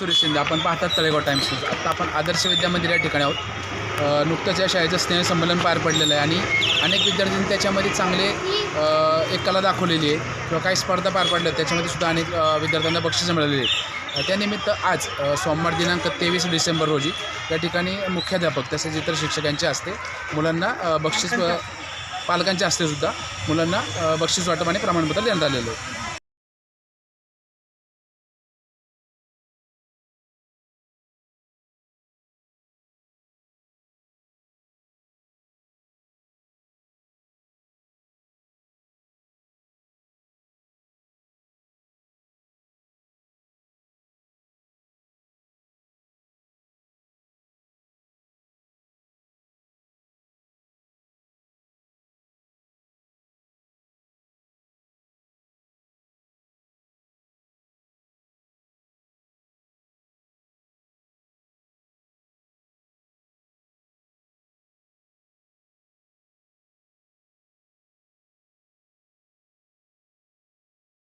सुरेश शिंदे. आपण पाहतात Talegaon times news आता आपण आदर्श विद्या मंदिर या ठिकाणी आहोत. नुकतंच या शाळेचं स्नेहसंमेलन पार पडलेलं आहे आणि अनेक विद्यार्थ्यांनी त्याच्यामध्ये चांगले एक कला दाखवलेली आहे किंवा काही स्पर्धा पार पडल्या आहेत. त्याच्यामध्ये सुद्धा अनेक विद्यार्थ्यांना बक्षिसं मिळालेली आहेत त्यानिमित्त आज सोमवार दिनांक तेवीस डिसेंबर रोजी या ठिकाणी मुख्याध्यापक तसेच इतर शिक्षकांच्या असते मुलांना बक्षीस पालकांचे पालकांच्या हस्ते सुद्धा मुलांना बक्षीस वाटप आणि प्रमाणपत्र देण्यात आलेलं आहे.